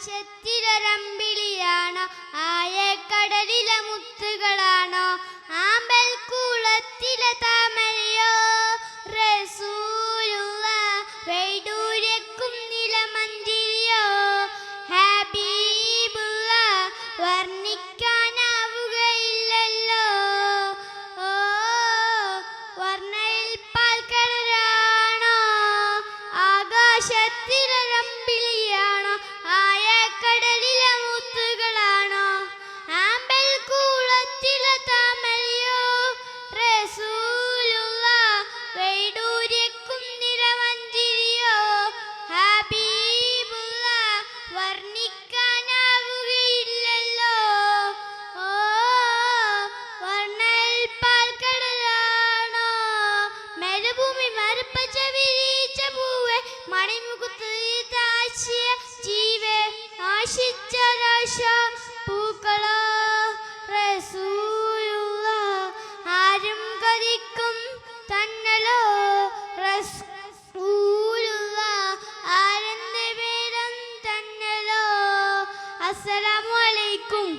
ആകാശത്തിലൊരമ്പിളിയാണോ? ആയക്കടലിലെ മുത്തുകളാണോ ആമ്പൽ കൂളത്തിലെ താമരയോ റസൂലുള്ള ഹബീബുള്ള ഓ വർണയിൽ ആശിച്ചൊരാശ പൂക്കളോ റസൂലുള്ള ആരും കരിക്കും തന്നലോ റസൂലുള്ള ആരെന്റെ പേരം തന്നലോ? അസ്സലാമു അലൈക്കും.